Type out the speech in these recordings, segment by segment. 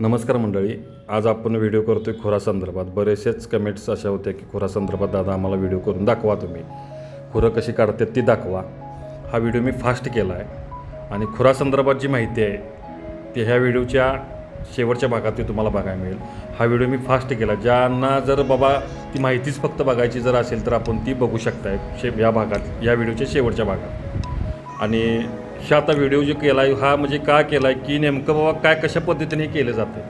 नमस्कार मंडळी आज आपण व्हिडिओ करतोय खुरा संदर्भात. बरेचसेच कमेंट्स अशा होत्या की खुरा संदर्भात दादा आम्हाला व्हिडिओ करून दाखवा तुम्ही. खुरं कशी काढतात ती दाखवा. हा व्हिडिओ मी फास्ट केला आहे. आणि खुरा संदर्भात जी माहिती आहे ती ह्या व्हिडिओच्या शेवटच्या भागात ती तुम्हाला बघायला मिळेल. हा व्हिडिओ मी फास्ट केला. ज्यांना जर बाबा ती माहितीच फक्त बघायची जर असेल तर आपण ती बघू शकताय शे या भागात या व्हिडिओच्या शेवटच्या भागात. आणि हे आता व्हिडिओ जे केला आहे हा म्हणजे का केला आहे की नेमकं बाबा काय कशा पद्धतीने हे केलं जातं?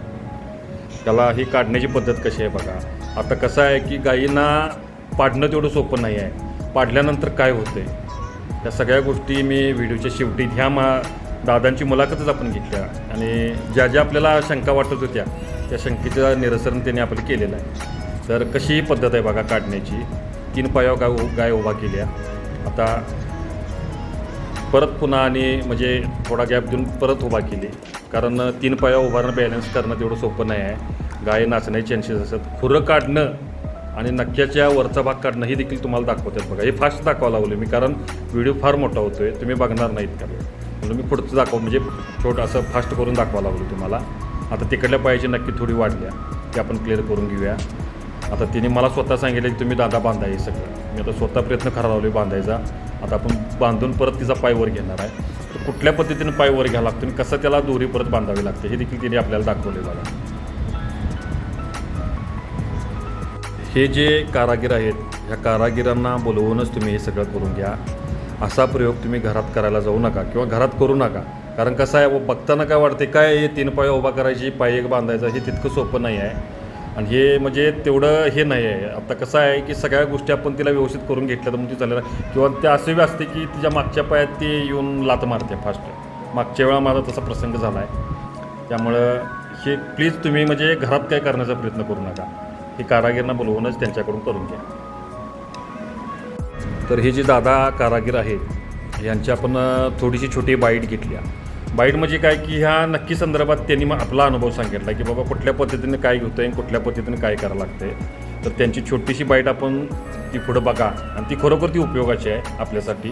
त्याला ही काढण्याची पद्धत कशी आहे बघा. आता कसं आहे की गायींना पाडणं तेवढं सोपं नाही आहे. पाडल्यानंतर काय होतं आहे या सगळ्या गोष्टी मी व्हिडिओच्या शेवटी ह्या मा दादांची मुलाखतच आपण घेतल्या. आणि ज्या ज्या आपल्याला शंका वाटत होत्या त्या शंकेचं निरसन त्यांनी आपलं केलेलं आहे. तर कशी ही पद्धत आहे बघा काढण्याची? तीन पायावर गाय गाय उभा केल्या. आता परत पुन्हा आणि म्हणजे थोडा गॅप देऊन परत उभा केली. कारण तीन पाया उभारणं बॅलन्स करणं तेवढं सोपं नाही आहे. गाय नाचण्याचे चान्सेस असतात. खुरं काढणं आणि नक्क्याच्या वरचा भाग काढणं हे देखील तुम्हाला दाखवतात बघा. हे फास्ट दाखवा लागलं मी कारण व्हिडिओ फार मोठा होतो आहे तुम्ही बघणार नाहीत का? म्हणून मी पुढचं दाखव म्हणजे छोटं असं फास्ट करून दाखवा लागलो तुम्हाला. आता तिकडल्या पायाची नक्की थोडी वाढल्या ते आपण क्लिअर करून घेऊया. आता तिने मला स्वतः सांगितलं की तुम्ही दादा बांधा हे सगळं. मी आता स्वतः प्रयत्न खरा लावले बांधायचा. आता आपण बांधून परत तिचा पाय वर घेणार आहे. तर कुठल्या पद्धतीने पाय वर घ्यावा लागतो आणि कसं त्याला दोरी परत बांधावी लागते हे देखील तिने आपल्याला दाखवले जाणार हे जे कारागीर आहेत ह्या कारागिरांना बोलवूनच तुम्ही हे सगळं करून घ्या. असा प्रयोग तुम्ही घरात करायला जाऊ नका किंवा घरात करू नका. कारण कसं आहे बघताना काय वाटते काय हे तीन पाय उभा करायची पाय एक बांधायचा हे तितकं सोपं नाही आहे. आणि हे म्हणजे तेवढं हे नाही आहे. आता कसं आहे की सगळ्या गोष्टी आपण तिला व्यवस्थित करून घेतल्या तर मग ती चालेल. किंवा ते असे बी असते की तिच्या मागच्या पायात ती येऊन लात मारते फास्ट मागच्या वेळा माझा तसा प्रसंग झाला आहे त्यामुळं हे प्लीज तुम्ही म्हणजे घरात काय करण्याचा प्रयत्न करू नका. हे कारागीरांना बोलवूनच त्यांच्याकडून करून घ्या. तर हे जे दादा कारागीर आहेत यांची आपण थोडीशी छोटी बाईट घेतल्या बाईट म्हणजे काय की ह्या नक्की संदर्भात त्यांनी मग आपला अनुभव सांगितला की बाबा कुठल्या पद्धतीने काय होतं आणि कुठल्या पद्धतीने काय करावं लागते तर त्यांची छोटीशी बाईट आपण ती पुढं बघा आणि ती खरोखर ती उपयोगाची आहे आपल्यासाठी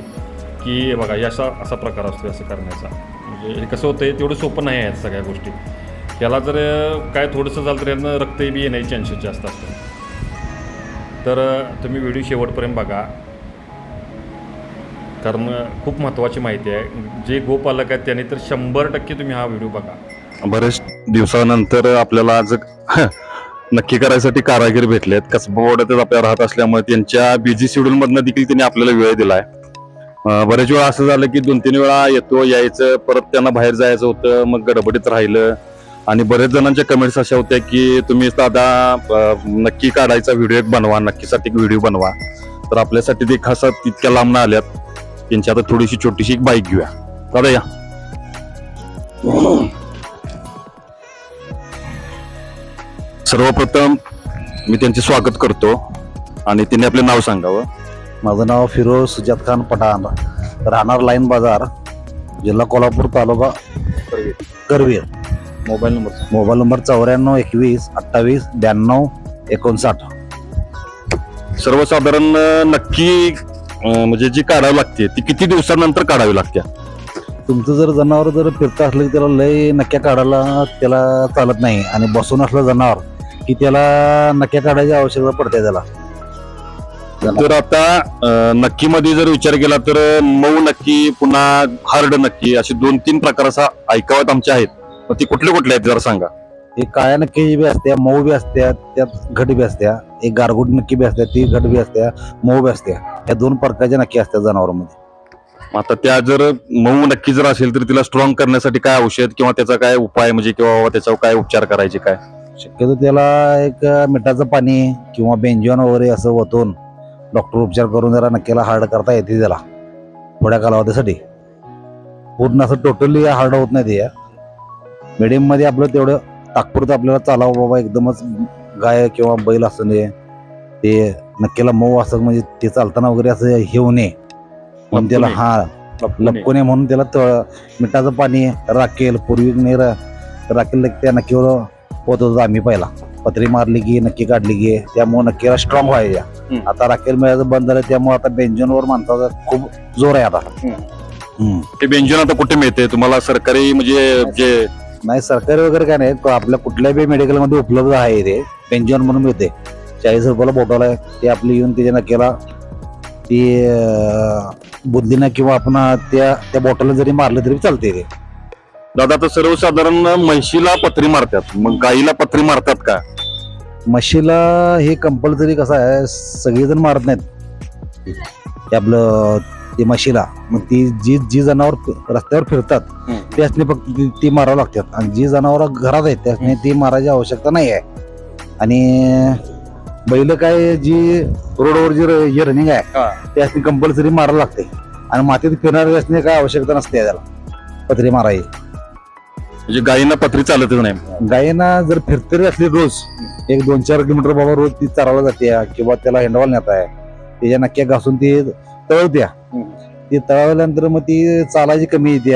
की बघा याचा असा असा प्रकार असतो असं करण्याचा. म्हणजे हे कसं होतं तेवढं सोपं नाही आहे सगळ्या गोष्टी. याला जर काय थोडंसं झालं तर यांना रक्तही बी येण्याचे चान्सेस जास्त असतात. तर तुम्ही व्हिडिओ शेवटपर्यंत बघा. कारण खूप महत्त्वाची माहिती आहे. जे गोपालक आहेत त्यांनी तर शंभर टक्के तुम्ही हा व्हिडिओ बघा. बरेच दिवसानंतर आपल्याला आज नक्की करायसाठी कारागीर भेटलेत. कसबा वाड्यातच आपल्या राहत असल्यामुळे त्यांच्या बिझी शेड्यूल मधनं देखील त्यांनी आपल्याला वेळ दिलाय. आहे बरेच वेळा असं झालं की दोन तीन वेळा येतो यायचं परत त्यांना बाहेर जायचं होतं मग गडबडीत राहिलं. आणि बरेच जणांच्या कमेंट्स अशा होत्या की तुम्ही दादा नक्की काढायचा व्हिडिओ एक बनवा नक्कीसाठी एक व्हिडिओ बनवा. तर आपल्यासाठी ते खास तितक्या लांब आल्यात. त्यांची आता थोडीशी छोटीशी एक बाईक घेऊया. दादा या. सर्वप्रथम मी त्यांचे स्वागत करतो आणि त्यांनी आपले नाव सांगावं. माझं नाव फिरोज सुजात खान पठाण राहणार लाईन बाजार जिल्हा Kolhapur taluka Karveer. Mobile number mobile number चौऱ्याण्णव एकवीस अठ्ठावीस ब्याण्णव एकोणसाठ. सर्वसाधारण नक्की म्हणजे जी काढावी लागते ती किती दिवसानंतर काढावी लागते? तुमचं जर जनावर जर फिरतं असलं की त्याला लय नक्क्या काढायला त्याला चालत नाही आणि बसून असलं जनावर की त्याला नक्क्या काढायची आवश्यकता पडते त्याला. तर आता अं, नक्कीमध्ये जर विचार केला तर मऊ नक्की पुन्हा हार्ड नक्की असे दोन तीन प्रकार असा ऐकावत आमचे आहेत. मग ती कुठले कुठले आहेत जरा सांगा. एक काळ्या नक्की बी असत्या मऊ बी असत्या त्यात घट बी असत्या. एक गारगुट नक्की बी असत्या ती घट बी असत्या मऊ बी असत्या या दोन प्रकारच्या नक्की असत्या जनावरांमध्ये. मग आता त्या जर मऊ नक्की जर असेल तर तिला स्ट्रॉंग करण्यासाठी काय औषध किंवा त्याचा काय उपाय म्हणजे किंवा त्याच्यावर काय उपचार करायचे काय? शक्यतो त्याला एक मिठाचं पाणी किंवा बेंजॉन वगैरे असं ओतून डॉक्टर उपचार करून जरा नक्कीला हार्ड करता येते त्याला. थोड्या कालावधीसाठी. पूर्ण असं टोटली हार्ड होत नाही ते. मिडियममध्ये आपलं तेवढं तात्पुरतं आपल्याला चालावं बाबा एकदमच गाय किंवा बैल असं नये ते नक्कीला मऊ असं म्हणजे ते चालताना वगैरे असं हे होऊ नये. म्हणून त्याला हा लपकू नये. म्हणून त्याला त- मिठाचं पाणी राखेल पूर्वी नाही राखेल त्या नक्कीवर होत होतो आम्ही पहिला. पत्री मारली की नक्की काढली की त्यामुळे नक्कीला स्ट्रॉंग व्हायच्या. आता राखेल मिळायचं बंद झालं त्यामुळे आता बेंजनवर माणसाचा खूप जोर आहे आता. ते व्यंजन आता कुठे मिळते? तुम्हाला सरकारी म्हणजे जे नाही सरकारी वगैरे काय नाही. आपल्या कुठल्याही मेडिकलमध्ये उपलब्ध आहे ते. पेन्शन म्हणून मिळते. चाळीस रुपयाला बॉटल आहे. ते आपली येऊन त्याच्या नक्कीला ती बुद्धीनं किंवा आपण त्या त्या बॉटलला जरी मारलं तरी चालते ते. दादा आता सर्वसाधारण म्हैशीला पत्री मारतात. मग गाईला पत्री मारतात का? म्हशीला हे कंपल्सरी कसं आहे सगळेजण मारत नाहीत. ते आपलं ते म्हशीला. मग ती जी जी जनावर रस्त्यावर फिरतात. त्यासनी फक्त ती- ती मारावं लागतात. आणि जी जनावर घरात आहेत त्यासनी ती मारायची आवश्यकता नाही आहे. आणि बैल काय जी रोडवर जी र- जी रनिंग आहे हा. त्यासनी कंपल्सरी मारावं लागते. आणि मातीत फिरणाऱ्या त्यासनी काय आवश्यकता नसते त्याला पत्री मारायची. म्हणजे गायींना पत्री चालतच नाही. गायीना जर फिरतरी असली रोज एक दोन चार किलोमीटर बाबा रोज ती चारावला जाते किंवा त्याला हेंडवाल नेत आहे त्याच्या नक्क्या घासून ती तळत्या. ती तळवल्यानंतर मग ती चालायची कमी येते.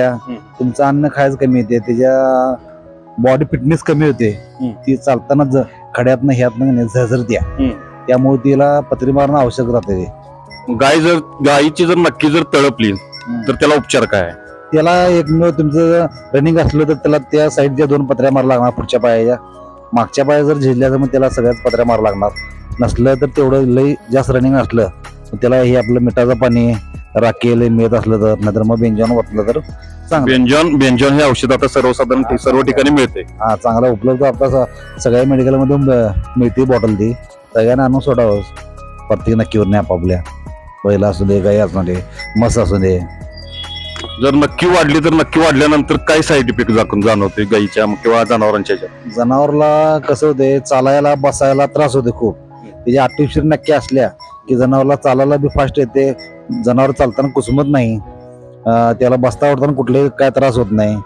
तुमचं अन्न खायचं कमी येते त्याच्या बॉडी फिटनेस कमी होते. ती चालताना ज- खड्यातनं ह्यातनं हम्म. त्यामुळे तिला पत्री मारणं आवश्यक राहते गाय जर गायीची जर नक्की जर तळपली तर त्याला उपचार काय? त्याला एकमेव तुमचं रनिंग असलं तर त्याला त्या साईडच्या दोन पत्र्या मारा लागणार पुढच्या पायाच्या मागच्या पाया जर झिजल्या तर मग त्याला सगळ्याच पत्र्या मारा लागणार नसलं तर तेवढं लई जास्त रनिंग असलं त्याला हे आपलं मिठाचं पाणी राखेल मिळत असलं तर नाहीतर मग बेंजान वाटलं तर चांगलं. बेंजॉन बेंजॉन हे औषध आता सर्वसाधारण सर्व ठिकाणी मिळते. हा चांगला उपलब्ध आता स- सगळ्या मेडिकलमध्ये मिळते बॉटल ती. सगळ्यांना आणून सोडावं प्रत्येक नक्कीवर नाही आपापल्या बैल असू दे गाई असू दे मस असू दे. जर नक्की वाढली तर नक्की वाढल्यानंतर काय साईड इफेक्ट दाखवून जाणवते गायीच्या किंवा जनावरांच्या ह्याच्यात? जनावरला कसं होते चालायला बसायला त्रास होते खूप. त्याच्या आर्टिफिशियल नक्की असल्या की जनावरला चालायला बी फास्ट येते जनावर चालताना कुसमत नाही. त्याला बसता उठताना कुठलेही काय त्रास होत नाही.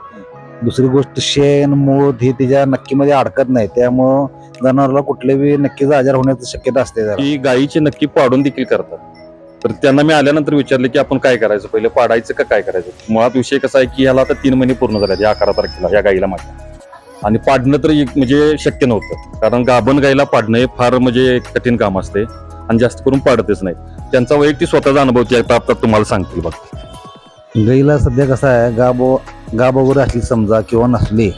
दुसरी गोष्ट शेण मूळ हे त्याच्या नक्कीमध्ये अडकत नाही. त्यामुळं जनावरला कुठलेही नक्कीच नक्कीचा आजार होण्याची शक्यता असते की गायीची नक्की पाडून देखील करतात. तर त्यांना मी आल्यानंतर विचारले की आपण काय करायचं? पहिले पाडायचं का काय करायचं? मुळात विषय कसा आहे की ह्याला आता तीन महिने पूर्ण झाले या अकरा तारखेला या गायीला माझ्या आणि पाडणं तर एक म्हणजे शक्य नव्हतं. कारण गाभण गाईला पाडणं हे फार म्हणजे कठीण काम असते. आणि जास्त करून पाडतच नाही त्यांचा वैयक्तिक स्वतःचा अनुभव तो आता तुम्हाला सांगतील बघ. गाईला सध्या कसं आहे गाबो गाब वगैरे असली समजा किंवा नसली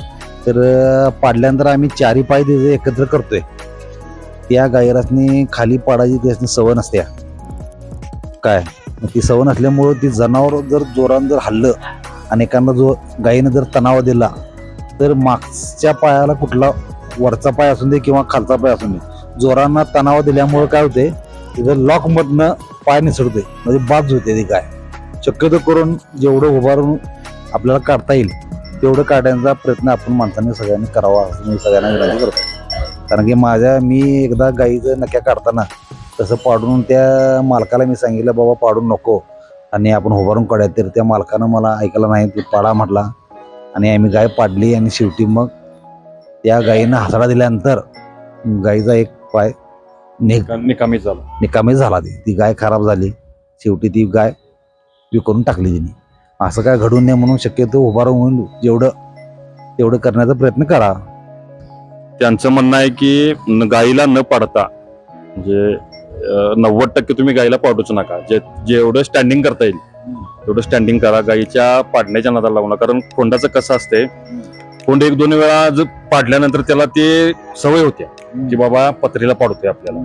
तर अं, पाडल्यानंतर आम्ही चारी पाय त्याचे एकत्र करतोय त्या गायरासनी खाली पाडायची त्यासनी सवय नसते काय? मग ती सवय नसल्यामुळं ती जनावर जर जोरानं जर हल्लं आणि एखादा जो गायीनं जर तणाव दिला तर मागच्या पायाला कुठला वरचा पाय असून दे किंवा खालचा पाय असून दे जोरांना तणाव दिल्यामुळं काय होते तिथं लॉकमधनं पाय निसडते म्हणजे बाज होते ती गाय. शक्यतो करून जेवढं उभारून आपल्याला काढता येईल तेवढं काढण्याचा प्रयत्न आपण माणसांनी सगळ्यांनी करावा असं मी सगळ्यांना विनंती करतो. कारण की माझ्या मी एकदा गाईचं नक्या काढताना तसं पाडून त्या मालकाला मी सांगितलं बाबा पाडून नको. आणि आपण उभारून काढूया तर त्या मालकानं मला ऐकायला नाही ते पाडा म्हटला. आणि आम्ही गाय पाडली आणि शेवटी मग त्या गायीनं हासडा दिल्यानंतर गाईचा एक पाय निघ. निकामी झालं. निकामी झाला ती. ती गाय खराब झाली. शेवटी ती गाय विकून टाकली तिने. असं काय घडू नये म्हणून शक्यतो उभा राहून जेवढं तेवढं करण्याचा प्रयत्न करा. त्यांचं म्हणणं आहे की न- गाईला न पाडता म्हणजे नव्वद टक्के तुम्ही गाईला पाडूच नका. जे जेवढं स्टँडिंग करता येईल तेवढं स्टँडिंग करा. गाईच्या पाडण्याच्या नादाला लागू नका. कारण खोंडाचं कसं असते खोंड एक दोन वेळा जर पाडल्यानंतर त्याला ते सवय होत्या. की बाबा पत्रीला पाडतोय आपल्याला.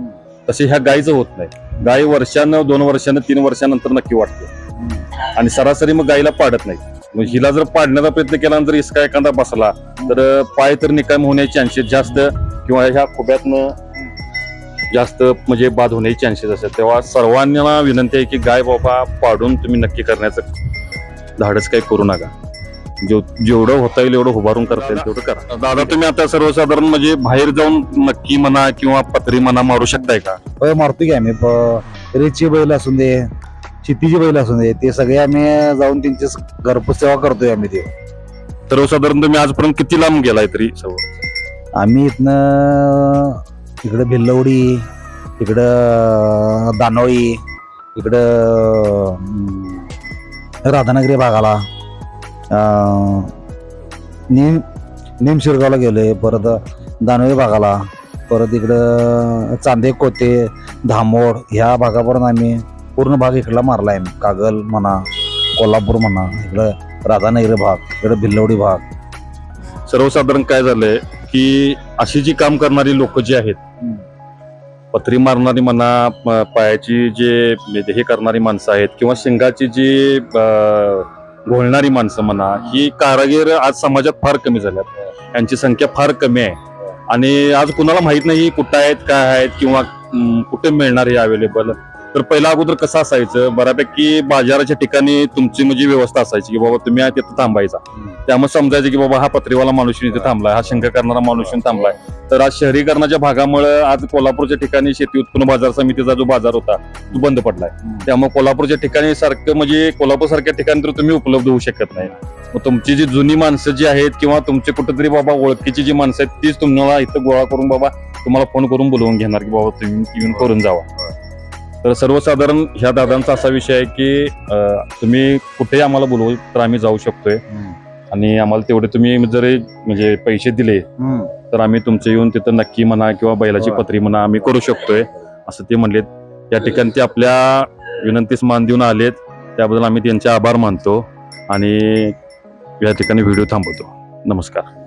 तसे ह्या गायीचं होत नाही. गाय वर्षानं दोन वर्षानं तीन वर्षानंतर नक्की वाटते आणि सरासरी मग गायीला पाडत नाही. मग हिला जर पाडण्याचा प्रयत्न केला जर इसका एखादा बसला तर पाय तर निकाम होण्याचे चान्सेस जास्त किंवा ह्या खोब्यातनं जास्त म्हणजे बाद होण्याचे चान्सेस असतात. तेव्हा सर्वांना विनंती आहे की गाय बाबा पाडून तुम्ही नक्की करण्याचं धाडस काही करू नका. जेव- जेवढं होता येईल एवढं उभारून करता येईल तेवढं करा. दादा तुम्ही आता सर्वसाधारण म्हणजे बाहेर जाऊन नक्की म्हणा किंवा पत्री म्हणा मारू शकताय का? होय मारतो की आम्ही. प- रेची बैल असून दे शेतीची बैल असून दे ते सगळे आम्ही जाऊन त्यांची स- घरपोच सेवा करतोय आम्ही ते. सर्वसाधारण तुम्ही आजपर्यंत किती लांब गेलाय तरी सर्व आम्ही इथनं इकडं भिल्लवडी इकडं दानोळी इकडं अं, राधानगरी भागाला नेम नेम शिरगावला गेलोय परत दानोळी भागाला परत इकडं चांदे कोते धामोड ह्या भागापर्यंत आम्ही पूर्ण भाग इकडला मारला आहे कागल म्हणा कोल्हापूर म्हणा इकडं राधानगरी भाग इकडं भिल्लवडी भाग सर्वसाधारण काय झालंय की अशी जी काम करणारी लोक जी आहेत. पत्री मारणारी म्हणा पायाची जे हे करणारी माणसं आहेत किंवा शिंगाची जी घोळणारी माणसं म्हणा ही कारागीर आज समाजात फार कमी झाल्यात. यांची संख्या फार कमी आहे. आणि आज कुणाला माहीत नाही कुठं आहेत काय आहेत किंवा कुठे मिळणार हे अवेलेबल तर पहिला अगोदर कसं असायचं? बऱ्यापैकी बाजाराच्या ठिकाणी तुमची म्हणजे व्यवस्था असायची की बाबा तुम्ही तिथं थांबायचा. त्यामुळे समजायचं की बाबा हा पत्रीवाला माणूस इथे थांबलाय हा शंका करणारा माणूस थांबलाय. तर आज शहरीकरणाच्या भागामुळे आज कोल्हापूरच्या ठिकाणी शेती उत्पन्न बाजार समितीचा जो बाजार होता तो बंद पडलाय. त्यामुळे कोल्हापूरच्या ठिकाणी सारखं म्हणजे कोल्हापूर सारख्या ठिकाणी तर तुम्ही उपलब्ध होऊ शकत नाही. मग तुमची जी जुनी माणसं जी आहेत किंवा तुमचे कुठेतरी बाबा ओळखीची जी माणसं आहेत तीच तुम्हाला इथं गोळा करून बाबा तुम्हाला फोन करून बोलवून घेणार की बाबा तुम्ही येऊन करून जावा. तर सर्वसाधारण ह्या दादांचा असा विषय आहे की अं, तुम्ही कुठेही आम्हाला बोलवू तर आम्ही जाऊ शकतोय. आणि आम्हाला तेवढे तुम्ही जरी म्हणजे पैसे दिले. तर आम्ही तुमचे येऊन तिथं नक्की म्हणा किंवा बैलाची होय. पत्री म्हणा आम्ही करू शकतोय असं ते म्हणलेत. या ठिकाणी ते आपल्या विनंतीस मान देऊन आलेत. त्याबद्दल आम्ही त्यांचे आभार मानतो आणि या ठिकाणी व्हिडिओ थांबवतो. नमस्कार.